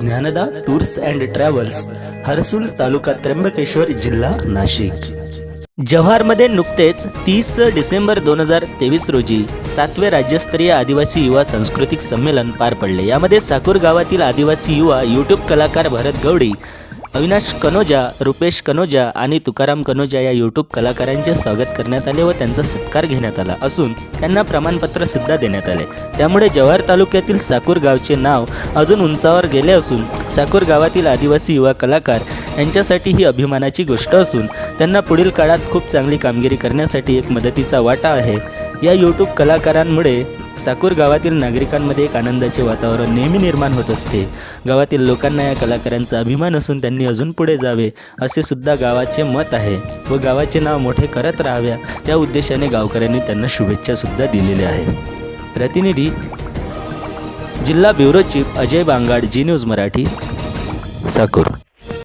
Dnyanada tours and travels Harsul taluka Trimbakeshwar जिल्हा नाशिक. जव्हारमध्ये नुकतेच तीस डिसेंबर दोन हजार तेवीस रोजी सातवे राज्यस्तरीय आदिवासी युवा सांस्कृतिक संमेलन पार पडले. यामध्ये साकूर गावातील आदिवासी युवा यूट्यूब कलाकार भरत गवडी अविनाश कनोजा रुपेश कनोजा आणि तुकाराम कनोजा या यूट्यूब कलाकारांचे स्वागत करण्यात आले व त्यांचा सत्कार घेण्यात आला असून त्यांना प्रमाणपत्र सुद्धा देण्यात आले. त्यामुळे जव्हार तालुक्यातील साकूर गावचे नाव अजून उंचावर गेले असून साकूर गावातील आदिवासी युवा कलाकार यांच्यासाठी ही अभिमानाची गोष्ट असून त्यांना पुढील काळात खूप चांगली कामगिरी करण्यासाठी एक मदतीचा वाटा आहे. या यूट्यूब कलाकारांमुळे साकूर गावातील नागरिकांमध्ये एक आनंदाचे वातावरण नेहमी निर्माण होत असते. गावातील लोकांना या कलाकारांचा अभिमान असून त्यांनी अजून पुढे जावे असे सुद्धा गावाचे मत आहे व गावाचे नाव मोठे करत राहाव्या त्या उद्देशाने गावकऱ्यांनी त्यांना शुभेच्छासुद्धा दिलेल्या आहेत. प्रतिनिधी जिल्हा bureau chief Ajay Bangad Zee news Marathi Sakur.